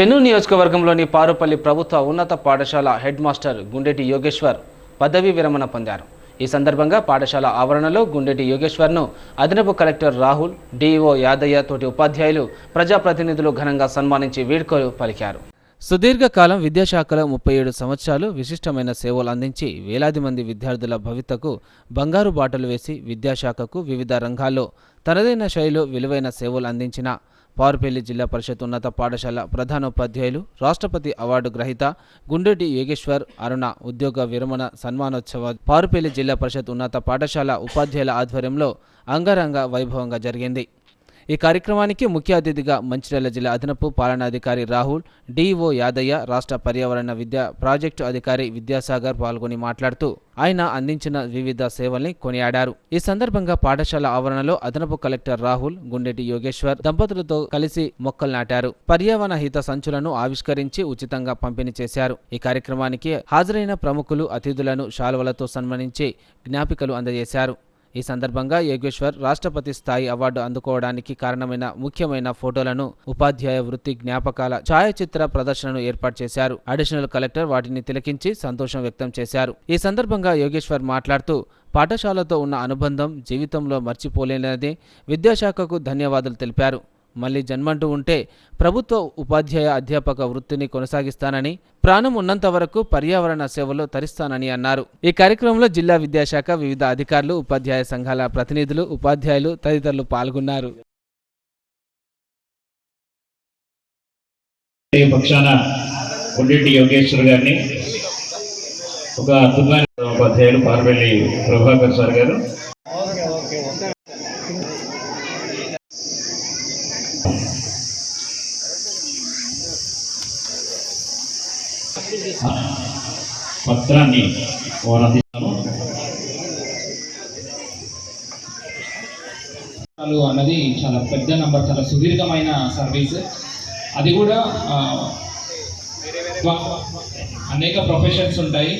చెన్నూరు నియోజకవర్గంలోని పారుపల్లి ప్రభుత్వ ఉన్నత పాఠశాల హెడ్ మాస్టర్ గుండెటి యోగేశ్వర్ పదవీ విరమణ పొందారు. ఈ సందర్భంగా పాఠశాల ఆవరణలో గుండెటి యోగేశ్వర్ను అదనపు కలెక్టర్ రాహుల్ డిఓ యాదయ్య తోటి ఉపాధ్యాయులు ప్రజాప్రతినిధులు ఘనంగా సన్మానించి వీడ్కోలు పలికారు. సుదీర్ఘకాలం విద్యాశాఖలో ముప్పై ఏడు సంవత్సరాలు విశిష్టమైన సేవలు అందించి వేలాది మంది విద్యార్థుల భవితకు బంగారు బాటలు వేసి విద్యాశాఖకు వివిధ రంగాల్లో తనదైన శైలిలో విలువైన సేవలు అందించిన పారుపల్లి జిల్లా పరిషత్ ఉన్నత పాఠశాల ప్రధానోపాధ్యాయులు రాష్ట్రపతి అవార్డు గ్రహీత గుండెటి యోగేశ్వర్ అరుణ ఉద్యోగ విరమణ సన్మానోత్సవ పారుపల్లి జిల్లా పరిషత్ ఉన్నత పాఠశాల ఉపాధ్యాయుల ఆధ్వర్యంలో అంగరంగ వైభవంగా జరిగింది. ఈ కార్యక్రమానికి ముఖ్య అతిథిగా మంచిర్యాల జిల్లా అదనపు పాలనాధికారి రాహుల్ డిఓ యాదయ్య రాష్ట్ర పర్యావరణ విద్యా ప్రాజెక్టు అధికారి విద్యాసాగర్ పాల్గొని మాట్లాడుతూ ఆయన అందించిన వివిధ సేవల్ని కొనియాడారు. ఈ సందర్భంగా పాఠశాల ఆవరణలో అదనపు కలెక్టర్ రాహుల్ గుండెటి యోగేశ్వర్ దంపతులతో కలిసి మొక్కలు నాటారు. పర్యావరణ హిత సంచులను ఆవిష్కరించి ఉచితంగా పంపిణీ చేశారు. ఈ కార్యక్రమానికి హాజరైన ప్రముఖులు అతిథులను శాలువలతో సన్మానించి జ్ఞాపికలు అందజేశారు. ఈ సందర్భంగా యోగేశ్వర్ రాష్ట్రపతి స్థాయి అవార్డు అందుకోవడానికి కారణమైన ముఖ్యమైన ఫోటోలను ఉపాధ్యాయ వృత్తి జ్ఞాపకాల ఛాయాచిత్ర ప్రదర్శనను ఏర్పాటు చేశారు. అడిషనల్ కలెక్టర్ వాటిని తిలకించి సంతోషం వ్యక్తం చేశారు. ఈ సందర్భంగా యోగేశ్వర్ మాట్లాడుతూ పాఠశాలతో ఉన్న అనుబంధం జీవితంలో మర్చిపోలేనదే. విద్యాశాఖకు ధన్యవాదాలు తెలిపారు. మళ్ళీ జన్మంటూ ఉంటే ప్రభుత్వ ఉపాధ్యాయ అధ్యాపక వృత్తిని కొనసాగిస్తానని ప్రాణం ఉన్నంత వరకు పర్యావరణ సేవలో తరిస్తానని అన్నారు. ఈ కార్యక్రమంలో జిల్లా విద్యాశాఖ వివిధ అధికారులు ఉపాధ్యాయ సంఘాల ప్రతినిధులు ఉపాధ్యాయులు తదితరులు పాల్గొన్నారు. పక్షాన కొండెట్టి యోగేశ్వర్ గారిని ఒక అద్భుతమైన ఉపాధ్యాయులు పార్వెల్లి ప్రభాకర్ సార్ గారు. పత్రాన్ని వారు అన్నది చాలా పెద్ద నంబర్ చాలా సుదీర్ఘమైన సర్వీస్. అది కూడా అనేక ప్రొఫెషన్స్ ఉంటాయి.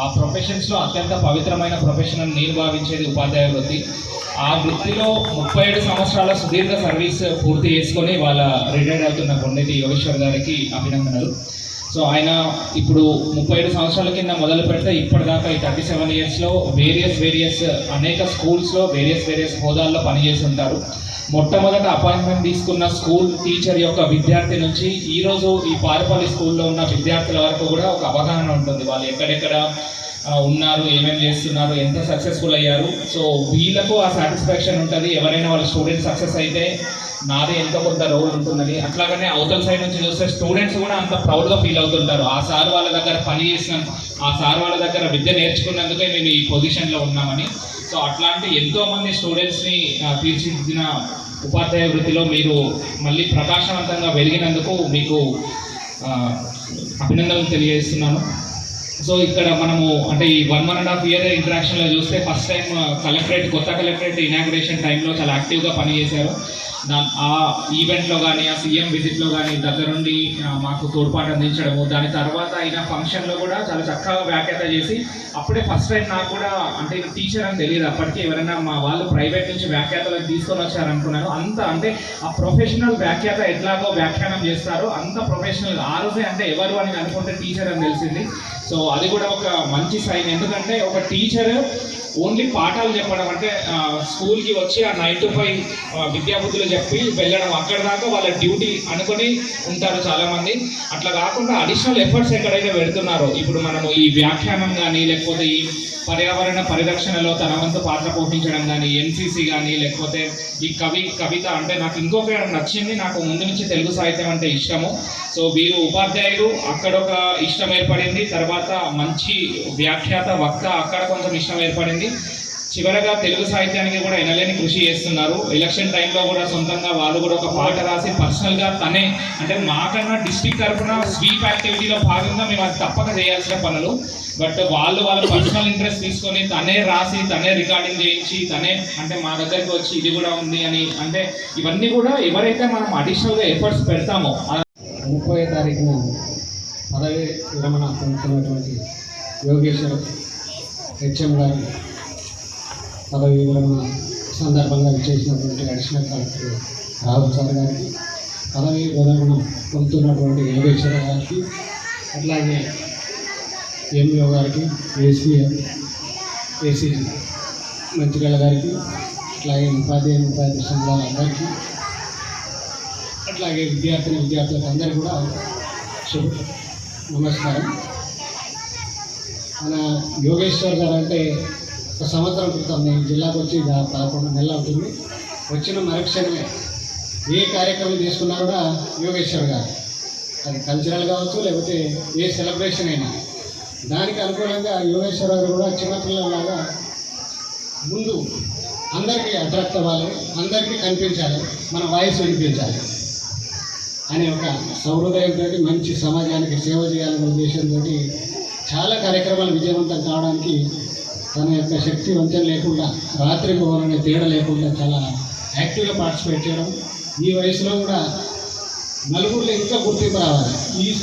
ఆ ప్రొఫెషన్స్లో అత్యంత పవిత్రమైన ప్రొఫెషన్ అని నేను భావించేది ఉపాధ్యాయ వృత్తి. ఆ వృత్తిలో ముప్పై ఏడు సంవత్సరాల సుదీర్ఘ సర్వీస్ పూర్తి చేసుకొని వాళ్ళ రిటైర్ అవుతున్న కొండటి యోగేశ్వర్ గారికి అభినందనలు. సో ఆయన ఇప్పుడు ముప్పై ఏడు సంవత్సరాల కింద మొదలు పెడితే ఇప్పటిదాకా ఈ థర్టీ సెవెన్ ఇయర్స్లో వేరియస్ వేరియస్ అనేక స్కూల్స్లో వేరియస్ వేరియస్ హోదాల్లో పనిచేసి ఉంటారు. మొట్టమొదట అపాయింట్మెంట్ తీసుకున్న స్కూల్ టీచర్ యొక్క విద్యార్థి నుంచి ఈరోజు ఈ పారిపల్లి స్కూల్లో ఉన్న విద్యార్థుల వరకు కూడా ఒక అవగాహన ఉంటుంది. వాళ్ళు ఎక్కడెక్కడ ఉన్నారు ఏమేమి చేస్తున్నారు ఎంత సక్సెస్ఫుల్ అయ్యారు. సో వీళ్ళకు ఆ సాటిస్ఫాక్షన్ ఉంటుంది. ఎవరైనా వాళ్ళ స్టూడెంట్ సక్సెస్ అయితే నాదే ఎంతో కొంత రోల్ ఉంటుందని. అట్లాగనే అవతల సైడ్ నుంచి చూస్తే స్టూడెంట్స్ కూడా అంత ప్రౌడ్గా ఫీల్ అవుతుంటారు. ఆ సార్ వాళ్ళ దగ్గర పని చేసినాం ఆ సార్ వాళ్ళ దగ్గర విద్య నేర్చుకున్నందుకే మేము ఈ పొజిషన్లో ఉన్నామని. సో అట్లాంటి ఎంతో మంది స్టూడెంట్స్ని తీర్చిదిద్దిన ఉపాధ్యాయ వృత్తిలో మీరు మళ్ళీ ప్రకాశవంతంగా వెలిగినందుకు మీకు అభినందనలు తెలియజేస్తున్నాను. సో ఇక్కడ మనము అంటే ఈ one one and half year ఇంటరాక్షన్లో చూస్తే ఫస్ట్ టైం కలెక్టరేట్ కొత్త కలెక్టరేట్ ఇనాగ్రేషన్ టైంలో చాలా యాక్టివ్గా పనిచేశారు. దా ఆ ఈవెంట్లో కానీ ఆ సీఎం విజిట్లో కానీ దగ్గరుండి మాకు తోడ్పాటు అందించడము దాని తర్వాత అయిన ఫంక్షన్లో కూడా చాలా చక్కగా వ్యాఖ్యాత చేసి అప్పుడే ఫస్ట్ టైం నాకు కూడా అంటే టీచర్ అని తెలియదు. అప్పటికి ఎవరైనా మా వాళ్ళు ప్రైవేట్ నుంచి వ్యాఖ్యాతలకు తీసుకొని వచ్చారనుకున్నాను అంత అంటే ఆ ప్రొఫెషనల్ వ్యాఖ్యాత ఎట్లాగో వ్యాఖ్యానం చేస్తారో అంత ప్రొఫెషనల్ ఆ రోజే అంటే ఎవరు అని అనుకుంటే టీచర్ అని తెలిసింది. సో అది కూడా ఒక మంచి సైన్ ఎందుకంటే ఒక టీచర్ ఓన్లీ పాఠాలు చెప్పడం అంటే స్కూల్కి వచ్చి ఆ నైన్ టు ఫైవ్ విద్యాబుద్ధులు చెప్పి వెళ్ళడం అక్కడ దాకా వాళ్ళ డ్యూటీ అనుకొని ఉంటారు చాలామంది. అట్లా కాకుండా అడిషనల్ ఎఫర్ట్స్ ఎక్కడైతే పెడుతున్నారో ఇప్పుడు మనము ఈ వ్యాఖ్యానం కానీ లేకపోతే ఈ పర్యావరణ పరిరక్షణలో తన వంతు పాత్ర పోషించడం కానీ ఎన్సీసీ కానీ లేకపోతే ఈ కవి కవిత అంటే నాకు ఇంకొక నచ్చింది నాకు ముందు నుంచి తెలుగు సాహిత్యం అంటే ఇష్టము. సో వీరు ఉపాధ్యాయులు అక్కడ ఒక ఇష్టం ఏర్పడింది తర్వాత మంచి వ్యాఖ్యాత వక్త అక్కడ కొంచెం ఇష్టం ఏర్పడింది. చివరగా తెలుగు సాహిత్యానికి కూడా ఎనలేని కృషి చేస్తున్నారు. ఎలక్షన్ టైంలో కూడా సొంతంగా వాళ్ళు కూడా ఒక పాట రాసి పర్సనల్గా తనే అంటే మాకన్నా డిస్టిక్ తరఫున స్వీప్ యాక్టివిటీలో భాగంగా మేము అది తప్పక చేయాల్సిన పనులు. బట్ వాళ్ళు వాళ్ళ పర్సనల్ ఇంట్రెస్ట్ తీసుకొని తనే రాసి తనే రికార్డింగ్ చేయించి తనే అంటే మా దగ్గరికి వచ్చి ఇది కూడా ఉంది అని అంటే ఇవన్నీ కూడా ఎవరైతే మనం అడిషనల్గా ఎఫర్ట్స్ పెడతామో ముప్పై తారీఖున పదవి విరమణ పొందుతున్నటువంటి యోగేశ్వర్ హెచ్ఎం గారు పదవి విరమణ సందర్భంగా చేసినటువంటి అడిషనల్ కలెక్టర్ రాహుల్ సార్ గారికి పదవి విరమణ పొందుతున్నటువంటి యోగేశ్వర గారికి అట్లాగే ఎంఈఓ గారికి ఏసీ ఏసీ మంచిగళ్ళ గారికి అట్లాగే ఉపాధ్యాయుని ఉపాధ్యాయ సంఘాల అందరికీ అట్లాగే విద్యార్థిని విద్యార్థులకు అందరికీ కూడా శుభ నమస్కారం. మన యోగేశ్వర్ గారు అంటే ఒక సంవత్సరం క్రితం నేను జిల్లాకు వచ్చి పదకొండు నెలలు అవుతుంది. వచ్చిన మరక్షణమే ఏ కార్యక్రమం తీసుకున్నా కూడా యోగేశ్వర్ గారు. అది కల్చరల్ కావచ్చు లేకపోతే ఏ సెలబ్రేషన్ అయినా. దానికి అనుకూలంగా యోగేశ్వర గారు కూడా చిన్నపిల్లలాగా ముందు అందరికీ అట్రాక్ట్ అవ్వాలి అందరికీ కనిపించాలి మన వాయిస్ వినిపించాలి అనే ఒక సౌహృదయంతో మంచి సమాజానికి సేవ చేయాలనే ఉద్దేశంతో చాలా కార్యక్రమాలు విజయవంతం కావడానికి తన యొక్క శక్తి వంచన లేకుండా రాత్రి పౌర్ణమి తేడా లేకుండా చాలా యాక్టివ్గా పార్టిసిపేట్ చేయడం. ఈ వయసులో కూడా నలుగురిలో ఇంకా గుర్తింపు రావాలి. ఈ